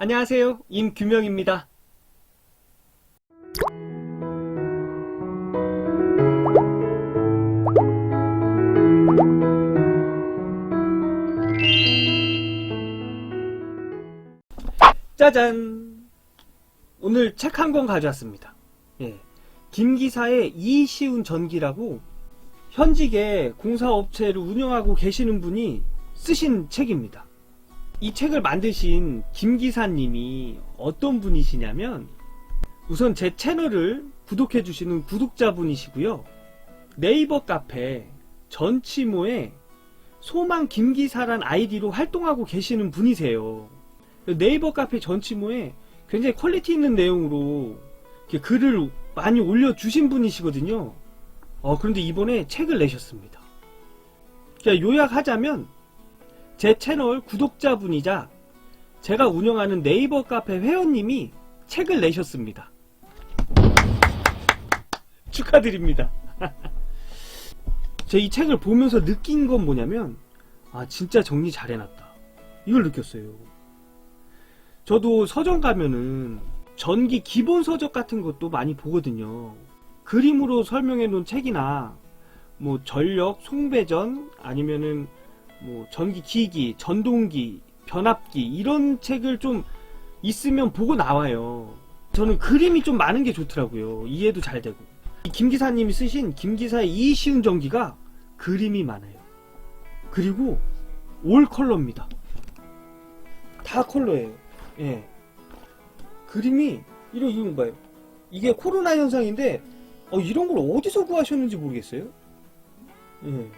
안녕하세요. 임규명입니다. 짜잔! 오늘 책 한 권 가져왔습니다. 예. 김기사의 이시운 전기라고 현직에 공사업체를 운영하고 계시는 분이 쓰신 책입니다. 이 책을 만드신 김기사님이 어떤 분이시냐면 우선 제 채널을 구독해 주시는 구독자분이시고요. 네이버 카페 전치모에 소망 김기사란 아이디로 활동하고 계시는 분이세요. 네이버 카페 전치모에 굉장히 퀄리티 있는 내용으로 글을 많이 올려주신 분이시거든요. 어, 그런데 이번에 책을 내셨습니다. 그러니까 요약하자면 제 채널 구독자분이자 제가 운영하는 네이버 카페 회원님이 책을 내셨습니다. 축하드립니다. 제 이 책을 보면서 느낀 건 뭐냐면, 아, 진짜 정리 잘 해놨다. 이걸 느꼈어요. 저도 서점 가면은 전기 기본 서적 같은 것도 많이 보거든요. 그림으로 설명해 놓은 책이나, 뭐, 전력, 송배전, 아니면은, 뭐 전기 기기, 전동기, 변압기 이런 책을 좀 있으면 보고 나와요. 저는 그림이 좀 많은 게 좋더라고요. 이해도 잘 되고. 이 김기사님이 쓰신 김 기사의 이시운 전기가 그림이 많아요. 그리고 올 컬러입니다. 다 컬러예요. 예. 그림이 이런 이런 거 봐요. 이게 코로나 현상인데 어, 이런 걸 어디서 구하셨는지 모르겠어요. 예.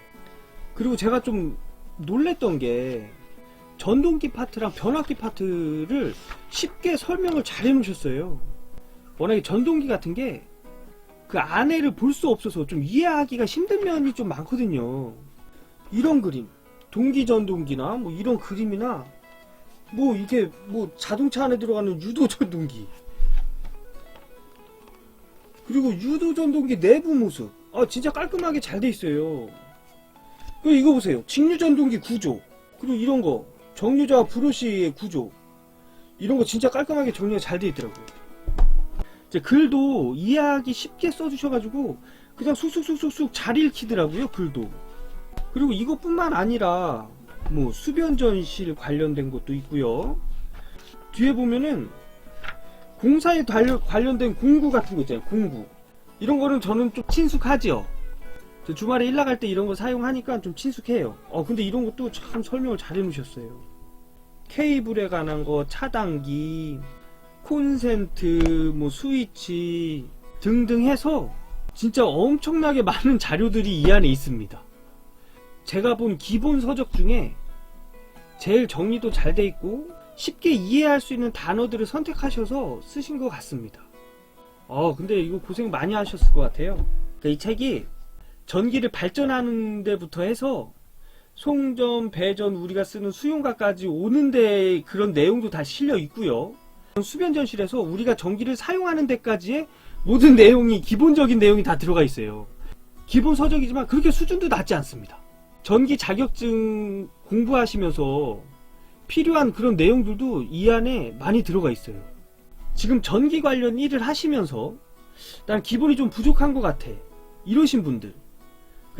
그리고 제가 좀 놀랬던 게 전동기 파트랑 변압기 파트를 쉽게 설명을 잘 해놓으셨어요. 워낙에 전동기 같은 게 그 안에를 볼 수 없어서 좀 이해하기가 힘든 면이 좀 많거든요. 이런 그림, 동기 전동기나 뭐 이런 그림이나 뭐 이게 뭐 자동차 안에 들어가는 유도 전동기 그리고 유도 전동기 내부 모습 아 진짜 깔끔하게 잘 돼 있어요. 그 이거 보세요. 직류 전동기 구조. 그리고 이런 거. 정류자와 브러쉬의 구조. 이런 거 진짜 깔끔하게 정리가 잘 돼 있더라고요. 이제 글도 이해하기 쉽게 써주셔가지고 그냥 쑥쑥쑥쑥쑥 잘 읽히더라고요. 글도. 그리고 이것뿐만 아니라 뭐 수변 전실 관련된 것도 있고요. 뒤에 보면은 공사에 관련, 관련된 공구 같은 거 있잖아요. 공구. 이런 거는 저는 좀 친숙하죠. 저 주말에 일 나갈 때 이런 거 사용하니까 좀 친숙해요. 어, 근데 이런 것도 참 설명을 잘 해놓으셨어요. 케이블에 관한 거, 차단기, 콘센트, 뭐 스위치 등등 해서 진짜 엄청나게 많은 자료들이 이 안에 있습니다. 제가 본 기본 서적 중에 제일 정리도 잘 돼 있고 쉽게 이해할 수 있는 단어들을 선택하셔서 쓰신 것 같습니다. 어, 근데 이거 고생 많이 하셨을 것 같아요. 그러니까 이 책이 전기를 발전하는 데부터 해서 송전, 배전, 우리가 쓰는 수용가까지 오는데 그런 내용도 다 실려 있고요. 수변전실에서 우리가 전기를 사용하는 데까지의 모든 내용이 기본적인 내용이 다 들어가 있어요. 기본 서적이지만 그렇게 수준도 낮지 않습니다. 전기 자격증 공부하시면서 필요한 그런 내용들도 이 안에 많이 들어가 있어요. 지금 전기 관련 일을 하시면서 난 기본이 좀 부족한 것 같아. 이러신 분들.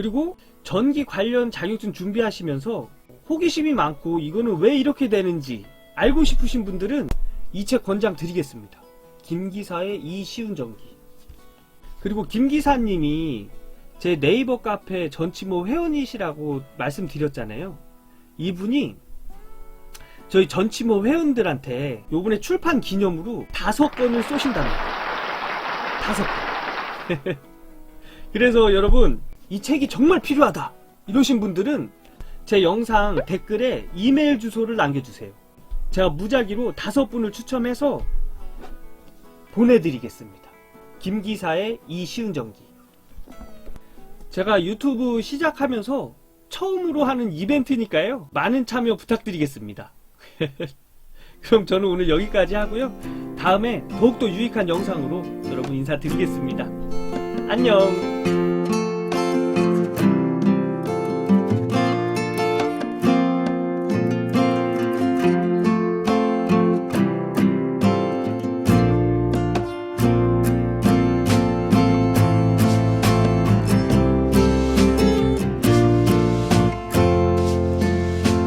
그리고 전기 관련 자격증 준비하시면서 호기심이 많고 이거는 왜 이렇게 되는지 알고 싶으신 분들은 이 책 권장 드리겠습니다. 김기사의 이 쉬운 전기. 그리고 김기사님이 제 네이버 카페 전치모 회원이시라고 말씀드렸잖아요. 이분이 저희 전치모 회원들한테 요번에 출판 기념으로 다섯 권을 쏘신답니다. 다섯 권. 그래서 여러분 이 책이 정말 필요하다 이러신 분들은 제 영상 댓글에 이메일 주소를 남겨주세요. 제가 무작위로 다섯 분을 추첨해서 보내드리겠습니다. 김기사의 이 쉬운 전기. 제가 유튜브 시작하면서 처음으로 하는 이벤트니까요. 많은 참여 부탁드리겠습니다. 그럼 저는 오늘 여기까지 하고요. 다음에 더욱더 유익한 영상으로 여러분 인사드리겠습니다. 안녕!